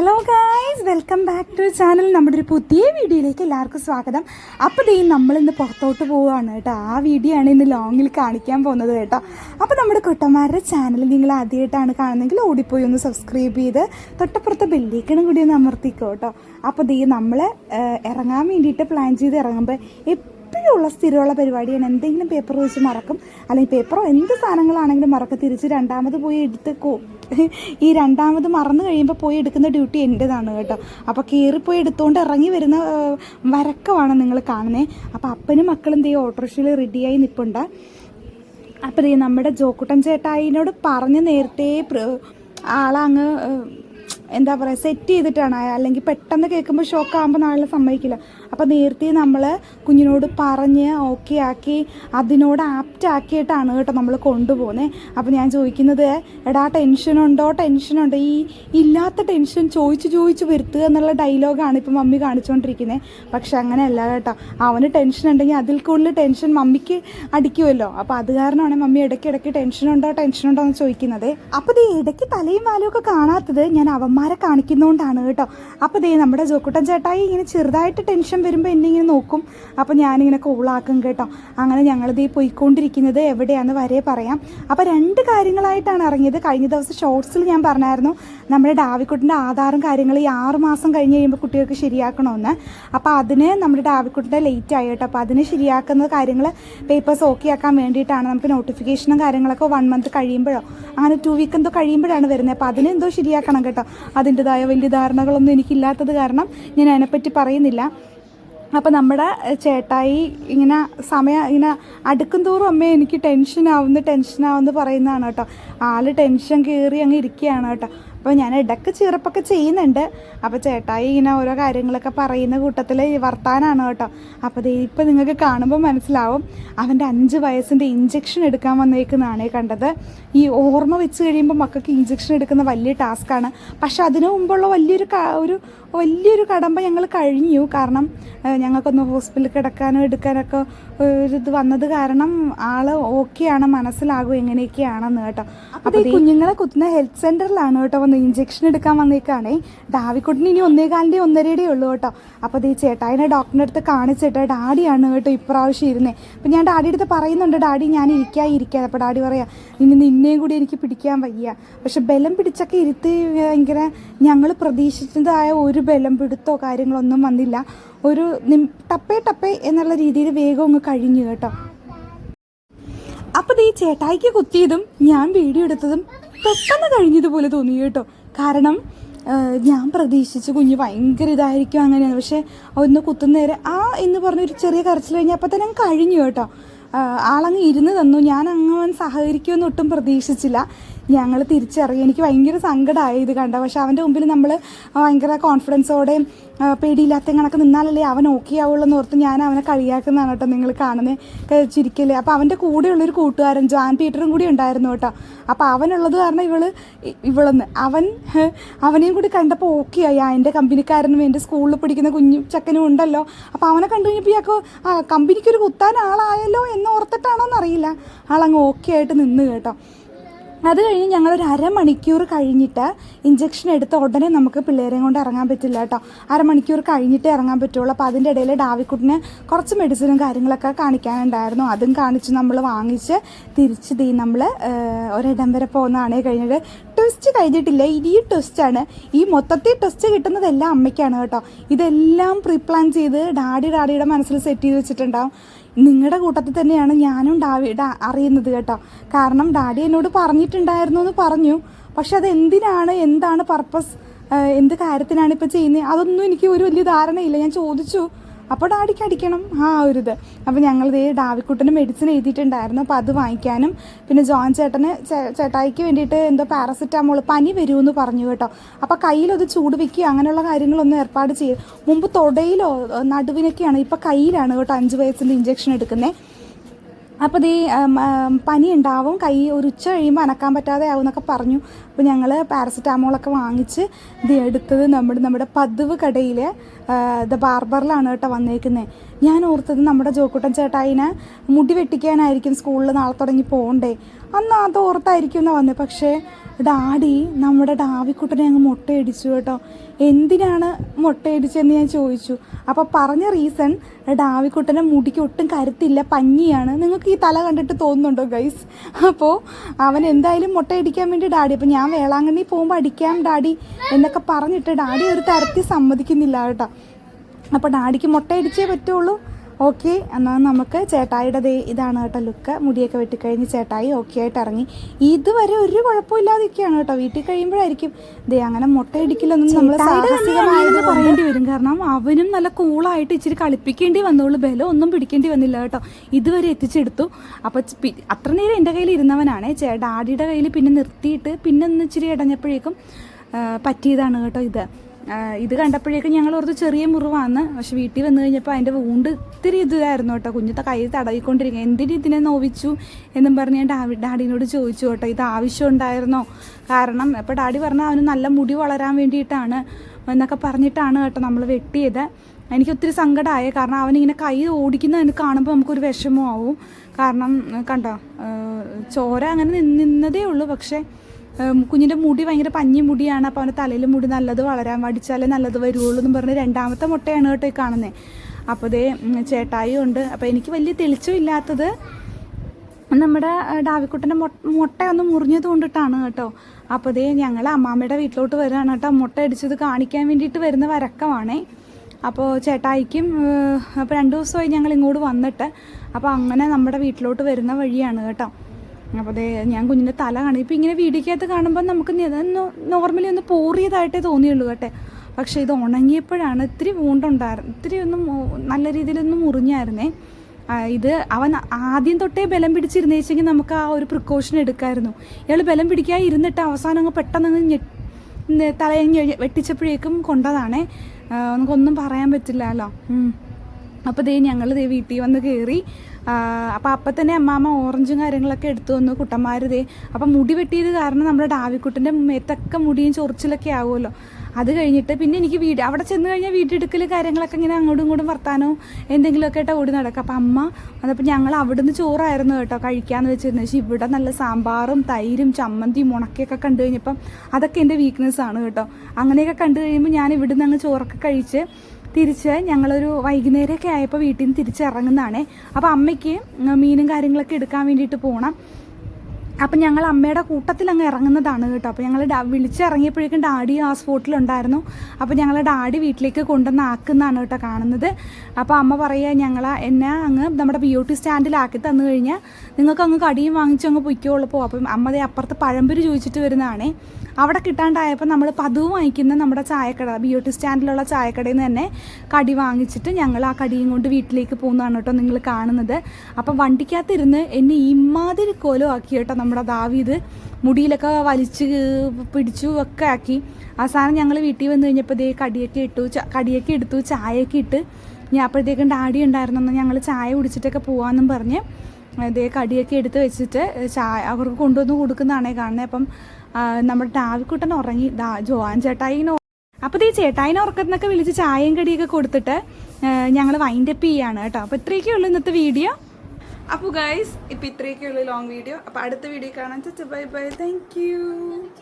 Hello guys welcome back to channel നമ്മുടെ ഒരു പുതിയ വീഡിയോയിലേക്ക് എല്ലാവർക്കും സ്വാഗതം. അപ്പോൾ ദേ നമ്മളിന്ന് പുറത്തോട്ട് പോവുകയാണ് കേട്ടോ. ആ വീഡിയോ ആണ് ഇന്ന് ലോങ്ങിൽ കാണിക്കാൻ പോകുന്നത് കേട്ടോ. അപ്പോൾ നമ്മുടെ കുട്ടന്മാരുടെ ചാനൽ നിങ്ങൾ ആദ്യമായിട്ടാണ് കാണുന്നതെങ്കിൽ ഓടിപ്പോയി ഒന്ന് സബ്സ്ക്രൈബ് ചെയ്ത് തൊട്ടപ്പുറത്തെ ബെല്ലേക്കണം കൂടി ഒന്ന് അമർത്തിക്കോ കേട്ടോ. അപ്പോൾ ദേ നമ്മൾ ഇറങ്ങാൻ വേണ്ടിയിട്ട് പ്ലാൻ ചെയ്ത് ഇറങ്ങുമ്പോൾ എപ്പോഴും സ്ഥിരമുള്ള പരിപാടിയാണ്. എന്തെങ്കിലും പേപ്പർ വെച്ച് മറക്കും. അല്ലെങ്കിൽ പേപ്പറോ എന്ത് സാധനങ്ങളാണെങ്കിലും മറക്കും. തിരിച്ച് രണ്ടാമത് പോയി എടുത്ത് ഈ രണ്ടാമത് മറന്നു കഴിയുമ്പോൾ പോയി എടുക്കുന്ന ഡ്യൂട്ടി എന്റെതാണ് കേട്ടോ. അപ്പോൾ കയറിപ്പോയി എടുത്തുകൊണ്ട് ഇറങ്ങി വരുന്ന വരക്കമാണ് നിങ്ങൾ കാണുന്നത് അപ്പോൾ അപ്പനും മക്കളും ദേ ഓട്ടോറിക്ഷയിൽ റെഡിയായി നിൽപ്പുണ്ട് അപ്പോൾ ദേ നമ്മുടെ ജോക്കുട്ടൻ ചേട്ടായിനോട് പറഞ്ഞ് നേരത്തെ ആളങ്ങ് എന്താ പറയുക സെറ്റ് ചെയ്തിട്ടാണ്. അല്ലെങ്കിൽ പെട്ടെന്ന് കേൾക്കുമ്പോൾ ഷോക്ക് ആകുമ്പോൾ നാളെ സമ്മതിക്കില്ല. അപ്പോൾ നേരത്തെ നമ്മൾ കുഞ്ഞിനോട് പറഞ്ഞ് ഓക്കെ ആക്കി അതിനോട് ആപ്റ്റ് ആക്കിയിട്ടാണ് കേട്ടോ നമ്മൾ കൊണ്ടുപോകുന്നത് അപ്പോൾ ഞാൻ ചോദിക്കുന്നത് എടാ ടെൻഷനുണ്ടോ ടെൻഷനുണ്ടോ ഈ ഇല്ലാത്ത ടെൻഷൻ ചോദിച്ച് ചോദിച്ച് വരുത്തുക എന്നുള്ള ഡയലോഗാണ് ഇപ്പം മമ്മി കാണിച്ചുകൊണ്ടിരിക്കുന്നത് പക്ഷെ അങ്ങനെയല്ല കേട്ടോ. അവന് ടെൻഷൻ ഉണ്ടെങ്കിൽ അതിൽ കൂടുതൽ ടെൻഷൻ മമ്മിക്ക് അടിക്കുമല്ലോ അപ്പോൾ അത് കാരണമാണ് മമ്മി ഇടയ്ക്ക് ഇടയ്ക്ക് ടെൻഷനുണ്ടോ ടെൻഷനുണ്ടോ എന്ന് ചോദിക്കുന്നത്. അപ്പോൾ ദേ ഇടയ്ക്ക് തലയും വാലും ഒക്കെ കാണാത്തത് ഞാൻ അവന്മാരെ കാണിക്കുന്നതുകൊണ്ടാണ് കേട്ടോ. അപ്പോൾ ദേ നമ്മുടെ ജോക്കുട്ടൻ ചേട്ടായി ഇങ്ങനെ ചെറുതായിട്ട് ടെൻഷൻ വരുമ്പോൾ എന്നെ ഇങ്ങനെ നോക്കും. അപ്പോൾ ഞാനിങ്ങനെ കോളാക്കും കേട്ടോ. അങ്ങനെ ഞങ്ങളിത് പോയിക്കൊണ്ടിരിക്കുന്നത് എവിടെയാണെന്ന് വരെ പറയാം. അപ്പോൾ രണ്ട് കാര്യങ്ങളായിട്ടാണ് ഇറങ്ങിയത്. കഴിഞ്ഞ ദിവസം ഷോർട്സിൽ ഞാൻ പറഞ്ഞായിരുന്നു നമ്മുടെ ഡാവിക്കുട്ടിന്റെ ആധാറും കാര്യങ്ങൾ ഈ ആറ് മാസം കഴിഞ്ഞ് കഴിയുമ്പോൾ കുട്ടികൾക്ക് ശരിയാക്കണമെന്ന് അപ്പോൾ അതിന് നമ്മുടെ ഡാവിക്കുട്ടിന്റെ ലേറ്റ് ആയി കേട്ടോ. അപ്പോൾ അതിന് ശരിയാക്കുന്ന കാര്യങ്ങൾ പേപ്പേഴ്സ് ഓക്കെ ആക്കാൻ വേണ്ടിയിട്ടാണ് നമുക്ക് നോട്ടിഫിക്കേഷനും കാര്യങ്ങളൊക്കെ വൺ മന്ത് കഴിയുമ്പോഴോ അങ്ങനെ ടു വീക്ക് എന്തോ കഴിയുമ്പോഴാണ് വരുന്നത്. അപ്പോൾ അതിനെന്തോ ശരിയാക്കണം കേട്ടോ. അതിന്റെതായ വലിയ ധാരണകളൊന്നും എനിക്കില്ലാത്തത് കാരണം ഞാൻ അതിനെപ്പറ്റി പറയുന്നില്ല. അപ്പോൾ നമ്മുടെ ചേട്ടായി ഇങ്ങനെ സമയം ഇങ്ങനെ അടുക്കും തോറും അമ്മ എനിക്ക് ടെൻഷനാവുന്നു ടെൻഷനാവുന്നു പറയുന്നതാണ് കേട്ടോ. ആൾ ടെൻഷൻ കയറി അങ്ങ് ഇരിക്കുകയാണ് കേട്ടോ. അപ്പോൾ ഞാൻ ഇടയ്ക്ക് ചീറപ്പൊക്കെ ചെയ്യുന്നുണ്ട്. അപ്പോൾ ചേട്ടായി ഇങ്ങനെ ഓരോ കാര്യങ്ങളൊക്കെ പറയുന്ന കൂട്ടത്തിൽ വർത്താനാണ് കേട്ടോ. അപ്പോൾ ദേ ഇപ്പം നിങ്ങൾക്ക് കാണുമ്പോൾ മനസ്സിലാവും. അവന്റെ അഞ്ച് വയസ്സിന്റെ ഇഞ്ചക്ഷൻ എടുക്കാൻ വന്നേക്കുന്നതാണ് കണ്ടത്. ഈ ഓർമ്മ വെച്ച് കഴിയുമ്പോൾ മക്കൾക്ക് ഇഞ്ചക്ഷൻ എടുക്കുന്ന വലിയ ടാസ്ക്കാണ് പക്ഷെ അതിനു മുമ്പുള്ള വലിയൊരു ഒരു വലിയൊരു കടമ്പ ഞങ്ങൾ കഴിഞ്ഞു. കാരണം ഞങ്ങൾക്കൊന്ന് ഹോസ്പിറ്റലിൽ കിടക്കാനോ എടുക്കാനൊക്കെ ഒരു ഇത് വന്നത് കാരണം ആൾ ഓക്കെയാണ് മനസ്സിലാകും എങ്ങനെയൊക്കെയാണെന്ന് കേട്ടോ. അപ്പോൾ ഈ കുഞ്ഞുങ്ങളെ കുത്തുന്ന ഹെൽത്ത് സെന്ററിലാണ് കേട്ടോ വന്ന് ഇഞ്ചക്ഷൻ എടുക്കാൻ വന്നേക്കാണേ. ഡാവിക്കുട്ടിന് ഇനി ഒന്നേകാലിന്റെ ഒന്നരയുടെ ഉള്ളൂ കേട്ടോ. അപ്പോൾ ഈ ചേട്ടായിനെ ഡോക്ടറിന്റെ അടുത്ത് കാണിച്ചിട്ട് ഡാഡിയാണ് കേട്ടോ ഇപ്രാവശ്യം ഇരുന്നേ. അപ്പം ഞാൻ ഡാഡിയുടെ അടുത്ത് പറയുന്നുണ്ട് ഡാഡി ഞാൻ ഇരിക്കാൻ ഇരിക്കാതെ അപ്പോൾ ഡാഡി പറയാ ഇനി നിന്നെയും കൂടി എനിക്ക് പിടിക്കാൻ വയ്യ. പക്ഷെ ബലം പിടിച്ചൊക്കെ ഇരുത്തി ഭയങ്കര ഞങ്ങൾ പ്രതീക്ഷിച്ചതായ ഒരു ബലം പിടുത്തോ കാര്യങ്ങളൊന്നും വന്നില്ല. ഒരു നിം ടപ്പേ ടപ്പേ എന്നുള്ള രീതിയിൽ വേഗം അങ്ങ് കഴിഞ്ഞു കേട്ടോ. അപ്പോൾ ഈ ചേട്ടായിക്ക് കുത്തിയതും ഞാൻ വീഡിയോ എടുത്തതും പെട്ടെന്ന് കഴിഞ്ഞതുപോലെ തോന്നി കേട്ടോ. കാരണം ഞാൻ പ്രതീക്ഷിച്ച് കുഞ്ഞ് ഭയങ്കര ഇതായിരിക്കും അങ്ങനെയാണ്. പക്ഷേ ഒന്ന് കുത്തുന്നേരെ ആ എന്ന് പറഞ്ഞൊരു ചെറിയ കരച്ചിൽ കഴിഞ്ഞാൽ അപ്പം തന്നെ കഴിഞ്ഞു കേട്ടോ. ആളങ്ങ് ഇരുന്ന് തന്നു. ഞാൻ അങ്ങ് സഹകരിക്കുമെന്ന് ഒട്ടും പ്രതീക്ഷിച്ചില്ല. ഞങ്ങൾ തിരിച്ചറിയും. എനിക്ക് ഭയങ്കര സങ്കടമായി ഇത് കണ്ട. പക്ഷെ അവന്റെ മുമ്പിൽ നമ്മൾ ഭയങ്കര കോൺഫിഡൻസോടെ പേടിയില്ലാത്ത കണക്ക് നിന്നാലല്ലേ അവൻ ഓക്കെ ആവുള്ളൂ എന്ന് ഓർത്ത് ഞാൻ അവനെ കളിയാക്കുന്നതാണ് കേട്ടോ നിങ്ങൾ കാണുന്നത് ചിരിക്കല്ലേ അപ്പോൾ അവന്റെ കൂടെയുള്ളൊരു കൂട്ടുകാരൻ ജോൻ പീറ്ററും കൂടി ഉണ്ടായിരുന്നു കേട്ടോ. അപ്പോൾ അവനുള്ളത് കാരണം ഇവൾ ഇവളെന്ന് അവൻ അവനെയും കൂടി കണ്ടപ്പോൾ ഓക്കെ ആയി. എന്റെ കമ്പനിക്കാരനും എന്റെ സ്കൂളിൽ പഠിക്കുന്ന കുഞ്ഞു ചക്കനും ഉണ്ടല്ലോ. അപ്പോൾ അവനെ കണ്ടു കഴിഞ്ഞപ്പോൾ ഇയാൾക്ക് കമ്പനിക്കൊരു കുത്താൻ ആളായല്ലോ എന്ന് ഓർത്തിട്ടാണോ എന്നറിയില്ല ആളങ്ങ് ഓക്കെ ആയിട്ട് നിന്ന് കേട്ടോ. അത് കഴിഞ്ഞ് ഞങ്ങളൊരു അരമണിക്കൂർ കഴിഞ്ഞിട്ട് ഇഞ്ചക്ഷൻ എടുത്ത ഉടനെ നമുക്ക് പിള്ളേരെയും കൊണ്ട് ഇറങ്ങാൻ പറ്റില്ല കേട്ടോ. അരമണിക്കൂർ കഴിഞ്ഞിട്ടേ ഇറങ്ങാൻ പറ്റുള്ളൂ. അപ്പോൾ അതിന്റെ ഇടയിൽ ഡാവിക്കുട്ടിന് കുറച്ച് മെഡിസിനും കാര്യങ്ങളൊക്കെ കാണിക്കാനുണ്ടായിരുന്നു. അതും കാണിച്ച് നമ്മൾ വാങ്ങിച്ച് തിരിച്ച് തീ നമ്മൾ ഒരിടം വരെ പോകുന്നതാണ് കഴിഞ്ഞിട്ട് ട്വിസ്റ്റ് കഴിഞ്ഞിട്ടില്ല. ഇനിയും ട്വിസ്റ്റാണ് ഈ മൊത്തത്തിൽ ട്വിസ്റ്റ് കിട്ടുന്നതെല്ലാം അമ്മയ്ക്കാണ് കേട്ടോ. ഇതെല്ലാം പ്രീപ്ലാൻ ചെയ്ത് ഡാഡി ഡാഡിയുടെ മനസ്സിൽ സെറ്റ് ചെയ്ത് വെച്ചിട്ടുണ്ടാവും. നിങ്ങളുടെ കൂട്ടത്തിൽ തന്നെയാണ് ഞാനും ഡാവി അറിയുന്നത് കേട്ടോ. കാരണം ഡാഡി എന്നോട് പറഞ്ഞിട്ടുണ്ടായിരുന്നു എന്ന് പറഞ്ഞു. പക്ഷെ അത് എന്തിനാണ് എന്താണ് പർപ്പസ് എന്ത് കാര്യത്തിനാണ് ഇപ്പോൾ ചെയ്യുന്നത് അതൊന്നും എനിക്ക് ഒരു വലിയ ധാരണയില്ല. ഞാൻ ചോദിച്ചു. അപ്പോൾ ഡാഡിക്ക് അടിക്കണം. ആ ഒരു ഇത് അപ്പോൾ ഞങ്ങൾ ഇതേ ഡാവിക്കുട്ടന് മെഡിസിൻ എഴുതിയിട്ടുണ്ടായിരുന്നു. അപ്പോൾ അത് വാങ്ങിക്കാനും. പിന്നെ ജോൺ ചേട്ടന് ചേട്ടായിക്ക് വേണ്ടിയിട്ട് എന്തോ പാരസെറ്റാമോൾ പനി വരുമെന്ന് പറഞ്ഞു കേട്ടോ. അപ്പോൾ കയ്യിലത് ചൂട് വയ്ക്കുക അങ്ങനെയുള്ള കാര്യങ്ങളൊന്നും ഏർപ്പാട് ചെയ്യും മുമ്പ് തൊടയിലോ നടുവിനൊക്കെയാണ് ഇപ്പോൾ കയ്യിലാണ് കേട്ടോ അഞ്ച് വയസ്സിന്റെ ഇഞ്ചക്ഷൻ എടുക്കുന്നത് അപ്പോൾ ഈ പനി ഉണ്ടാവും കൈ ഒരു ഉച്ച കഴിയുമ്പോൾ അനക്കാൻ പറ്റാതെ ആവും എന്നൊക്കെ പറഞ്ഞു. അപ്പോൾ ഞങ്ങൾ പാരസെറ്റാമോളൊക്കെ വാങ്ങിച്ച് ഇത് എടുത്തത് നമ്മുടെ നമ്മുടെ പതിവ് കടയിൽ ദ ബാർബറിലാണ് കേട്ടോ വന്നേക്കുന്നത് ഞാൻ ഓർത്തത് നമ്മുടെ ജോക്കുട്ടൻ ചേട്ടായിനെ മുടി വെട്ടിക്കാനായിരിക്കും സ്കൂളിൽ നാളെ തുടങ്ങി പോകണ്ടേ. അന്ന് അത് ഓർത്തായിരിക്കും എന്നാ വന്നത് പക്ഷേ ഡാഡി നമ്മുടെ ഡാവിക്കുട്ടനെ അങ്ങ് മുട്ടയടിച്ചു കേട്ടോ. എന്തിനാണ് മുട്ടയടിച്ചതെന്ന് ഞാൻ ചോദിച്ചു. അപ്പോൾ പറഞ്ഞ റീസൺ ഡാവിക്കുട്ടനെ മുടിക്ക് ഒട്ടും കരുത്തില്ല പഞ്ഞിയാണ്. നിങ്ങൾക്ക് ഈ തല കണ്ടിട്ട് തോന്നുന്നുണ്ടോ ഗൈസ് അപ്പോൾ അവൻ എന്തായാലും മുട്ടയടിക്കാൻ വേണ്ടി ഡാഡി അപ്പോൾ ഞാൻ വേളാങ്കണ്ണി പോകുമ്പോൾ അടിക്കാം ഡാഡി എന്നൊക്കെ പറഞ്ഞിട്ട് ഡാഡി ഒരു തരത്തിൽ സമ്മതിക്കുന്നില്ല കേട്ടോ. അപ്പോൾ ഡാഡിക്ക് മുട്ടയടിച്ചേ പറ്റുള്ളൂ. ഓക്കെ എന്നാൽ നമുക്ക് ചേട്ടായിയുടെ ദേ ഇതാണ് കേട്ടോ ലുക്ക്. മുടിയൊക്കെ വെട്ടിക്കഴിഞ്ഞ് ചേട്ടായി ഓക്കെ ആയിട്ട് ഇറങ്ങി. ഇതുവരെ ഒരു കുഴപ്പമില്ലാതിരിക്കുകയാണ് കേട്ടോ. വീട്ടിൽ കഴിയുമ്പോഴായിരിക്കും. ദേ അങ്ങനെ മുട്ടയടിക്കലൊന്നും നമ്മൾ പറയേണ്ടി വരും. കാരണം അവനും നല്ല കൂളായിട്ട് ഇച്ചിരി കളിപ്പിക്കേണ്ടി വന്നോളൂ. ബലം ഒന്നും പിടിക്കേണ്ടി വന്നില്ല കേട്ടോ. ഇതുവരെ എത്തിച്ചെടുത്തു. അപ്പോൾ അത്ര നേരം എന്റെ കയ്യിൽ ഇരുന്നവനാണ്. ചേ ഡാഡിയുടെ കയ്യിൽ പിന്നെ നിർത്തിയിട്ട് പിന്നെ ഒന്ന് ഇച്ചിരി ഇടഞ്ഞപ്പോഴേക്കും പറ്റിയതാണ് കേട്ടോ ഇത്. ഇത് കണ്ടപ്പോഴേക്കും ഞങ്ങൾ ഓർത്ത് ചെറിയ മുറിവാണ് പക്ഷെ വീട്ടിൽ വന്നു കഴിഞ്ഞപ്പോൾ അതിന്റെ വൂണ്ട് ഇത്തിരി ഇതായിരുന്നു കേട്ടോ. കുഞ്ഞത്തെ കൈ തടവിക്കൊണ്ടിരിക്കുക. എന്തിനു ഇതിനെ നോവിച്ചു എന്നും പറഞ്ഞ് ഞാൻ ഡാവി ഡാഡിനോട് ചോദിച്ചു കേട്ടോ. ഇത് ആവശ്യം ഉണ്ടായിരുന്നോ? കാരണം അപ്പോൾ ഡാഡി പറഞ്ഞാൽ അവന് നല്ല മുടി വളരാൻ വേണ്ടിയിട്ടാണ് എന്നൊക്കെ പറഞ്ഞിട്ടാണ് കേട്ടോ നമ്മൾ വെട്ടിയത്. എനിക്ക് ഒത്തിരി സങ്കടമായ. കാരണം അവനിങ്ങനെ കൈ ഓടിക്കുന്നതിന് കാണുമ്പോൾ നമുക്കൊരു വിഷമമാവും. കാരണം കണ്ടോ ചോര അങ്ങനെ നിന്ന് നിന്നതേ ഉള്ളൂ. പക്ഷേ കുഞ്ഞിന്റെ മുടി ഭയങ്കര പഞ്ഞി മുടിയാണ്. അപ്പോൾ അവന്റെ തലയിൽ മുടി നല്ലത് വളരാൻ വടിച്ചാലേ നല്ലത് വരുള്ളൂ എന്ന് പറഞ്ഞ് രണ്ടാമത്തെ മുട്ടയാണ് കേട്ടോ ഈ കാണുന്നത് അപ്പോൾ ഇതേ ചേട്ടായും ഉണ്ട്. അപ്പോൾ എനിക്ക് വലിയ തെളിച്ചമില്ലാത്തത് നമ്മുടെ ഏഹ്, ഡാവിക്കുട്ടന്റെ മൊ മുട്ടയൊന്ന് മുറിഞ്ഞത് കൊണ്ടിട്ടാണ് കേട്ടോ. അപ്പോൾ ഇതേ ഞങ്ങൾ അമ്മാമ്മയുടെ വീട്ടിലോട്ട് വരികയാണ് കേട്ടോ. മുട്ട അടിച്ചത് കാണിക്കാൻ വേണ്ടിയിട്ട് വരുന്ന വരക്കമാണേ. അപ്പോൾ ചേട്ടായിക്കും അപ്പോൾ രണ്ട് ദിവസമായി ഞങ്ങൾ ഇങ്ങോട്ട് വന്നിട്ട്. അപ്പോൾ അങ്ങനെ നമ്മുടെ വീട്ടിലോട്ട് വരുന്ന വഴിയാണ് കേട്ടോ. അപ്പോൾ അതെ ഞാൻ കുഞ്ഞിന്റെ തല കാണും. ഇപ്പോൾ ഇങ്ങനെ വീടിക്കകത്ത് കാണുമ്പോൾ നമുക്ക് നോർമലി ഒന്ന് പോറിയതായിട്ടേ തോന്നിയുള്ളൂ കേട്ടെ. പക്ഷേ ഇത് ഉണങ്ങിയപ്പോഴാണ് ഇത്തിരി വൂണ്ടുണ്ടായിരുന്നു ഇത്തിരി ഒന്ന് നല്ല രീതിയിലൊന്ന് മുറിഞ്ഞായിരുന്നേ. ഇത് അവൻ ആദ്യം തൊട്ടേ ബലം പിടിച്ചിരുന്നേച്ചെങ്കിൽ നമുക്ക് ആ ഒരു പ്രിക്കോഷൻ എടുക്കായിരുന്നു. ഇയാൾ ബലം പിടിക്കാതെ ഇരുന്നിട്ട് അവസാനം അങ്ങ് പെട്ടെന്ന് തലയഞ്ഞ് വെട്ടിച്ചപ്പോഴേക്കും കൊണ്ടതാണേ. നമുക്കൊന്നും പറയാൻ പറ്റില്ലല്ലോ. അപ്പോൾ ദേ ഞങ്ങൾ ദേ വീട്ടിൽ വന്ന് കയറി അപ്പോൾ അപ്പം തന്നെ അമ്മാമ്മ ഓറഞ്ചും കാര്യങ്ങളൊക്കെ എടുത്തു വന്നു കുട്ടന്മാർ ദേ. അപ്പം മുടി വെട്ടിയത് കാരണം നമ്മുടെ ഡാവിക്കുട്ടിന്റെ മേത്തൊക്കെ മുടിയും ചൊറിച്ചിലൊക്കെ ആവുമല്ലോ. അത് കഴിഞ്ഞിട്ട് പിന്നെ എനിക്ക് വീട് അവിടെ ചെന്ന് കഴിഞ്ഞാൽ വീടെടുക്കൽ കാര്യങ്ങളൊക്കെ ഇങ്ങനെ അങ്ങോട്ടും ഇങ്ങോട്ടും വർത്താനോ എന്തെങ്കിലുമൊക്കെ ആയിട്ട് ഓടി നടക്കുക അപ്പം അമ്മ അതപ്പോൾ ഞങ്ങൾ അവിടുന്ന് ചോറായിരുന്നു കേട്ടോ കഴിക്കാമെന്ന് വെച്ചിരുന്നത് പക്ഷേ ഇവിടെ നല്ല സാമ്പാറും തൈരും ചമ്മന്തിയും മുണക്കയൊക്കെ കണ്ടു കഴിഞ്ഞപ്പം അതൊക്കെ എന്റെ വീക്ക്നെസ്സാണ് കേട്ടോ. അങ്ങനെയൊക്കെ കണ്ടു കഴിയുമ്പോൾ ഞാൻ ഇവിടുന്ന് അങ്ങ് ചോറൊക്കെ കഴിച്ച് തിരിച്ച് ഞങ്ങളൊരു വൈകുന്നേരമൊക്കെ ആയപ്പോൾ വീട്ടിൽ നിന്ന് തിരിച്ചിറങ്ങുന്നതാണ്. അപ്പോൾ അമ്മയ്ക്ക് മീനും കാര്യങ്ങളൊക്കെ എടുക്കാൻ വേണ്ടിയിട്ട് പോകണം അപ്പം ഞങ്ങൾ അമ്മയുടെ കൂട്ടത്തിൽ അങ്ങ് ഇറങ്ങുന്നതാണ് കേട്ടോ. അപ്പോൾ ഞങ്ങൾ വിളിച്ചിറങ്ങിയപ്പോഴേക്കും ഡാഡി ആ സ്പോട്ടിലുണ്ടായിരുന്നു. അപ്പോൾ ഞങ്ങൾ ഡാഡി വീട്ടിലേക്ക് കൊണ്ടുവന്ന് ആക്കുന്നതാണ് കേട്ടോ കാണുന്നത്. അപ്പോൾ അമ്മ പറയുക ഞങ്ങൾ എന്നെ അങ്ങ് നമ്മുടെ ബി ഒ ടി സ്റ്റാൻഡിലാക്കി തന്നു കഴിഞ്ഞാൽ നിങ്ങൾക്ക് അങ്ങ് കടിയും വാങ്ങിച്ച് അങ്ങ് പൊയ്ക്കോളൂ. പോകും അപ്പം അമ്മ ദേ അപ്പുറത്ത് പഴംപൊരി ചോദിച്ചിട്ട് വരുന്നതാണേ. അവിടെ കിട്ടാണ്ടായപ്പോൾ നമ്മൾ പതിവ് വാങ്ങിക്കുന്ന നമ്മുടെ ചായക്കട ബ്യൂട്ടി സ്റ്റാൻഡിലുള്ള ചായക്കടയിൽ നിന്ന് തന്നെ കടി വാങ്ങിച്ചിട്ട് ഞങ്ങൾ ആ കടിയും കൊണ്ട് വീട്ടിലേക്ക് പോകുന്നതാണ് കേട്ടോ നിങ്ങൾ കാണുന്നത്. അപ്പം വണ്ടിക്കകത്തിരുന്ന് എന്നെ ഇമാതിരി കോലോ ആക്കി കേട്ടോ നമ്മുടെ ദാവീത് മുടിയിലൊക്കെ വലിച്ച് പിടിച്ചു ഒക്കെ ആക്കി. അവസാനം ഞങ്ങൾ വീട്ടിൽ വന്നു കഴിഞ്ഞപ്പോൾ ദേ കടിയൊക്കെ ഇട്ടു കടിയൊക്കെ എടുത്തു ചായയൊക്കെ ഇട്ട്. ഞാൻ അപ്പോഴത്തേക്കും ഡാഡി ഉണ്ടായിരുന്നു ഞങ്ങൾ ചായ കുടിച്ചിട്ടൊക്കെ പോകാമെന്നും പറഞ്ഞ് അതേ കടിയൊക്കെ എടുത്ത് വെച്ചിട്ട് ചായ അവർക്ക് കൊണ്ടുവന്ന് കൊടുക്കുന്നതാണേ കാണുന്നത് അപ്പം നമ്മുടെ ടാവിക്കുട്ടൻ ഉറങ്ങി. ദാ ജോവാൻ ചേട്ടായിനെ അപ്പോൾ ഈ ചേട്ടായിനെ ഉറക്കത്തിനൊക്കെ വിളിച്ച് ചായയും കടിയൊക്കെ കൊടുത്തിട്ട് ഞങ്ങൾ വൈൻഡപ്പ് ചെയ്യാണ് കേട്ടോ. അപ്പോൾ ഇത്രയൊക്കെ ഉള്ളൂ ഇന്നത്തെ വീഡിയോ അപ്പോൾ ഗൈസ് ഇപ്പോൾ ഇത്രയൊക്കെ ഉള്ളൂ ലോങ് വീഡിയോ അപ്പോൾ അടുത്ത വീഡിയോ കാണാൻ ബൈ ബൈ താങ്ക്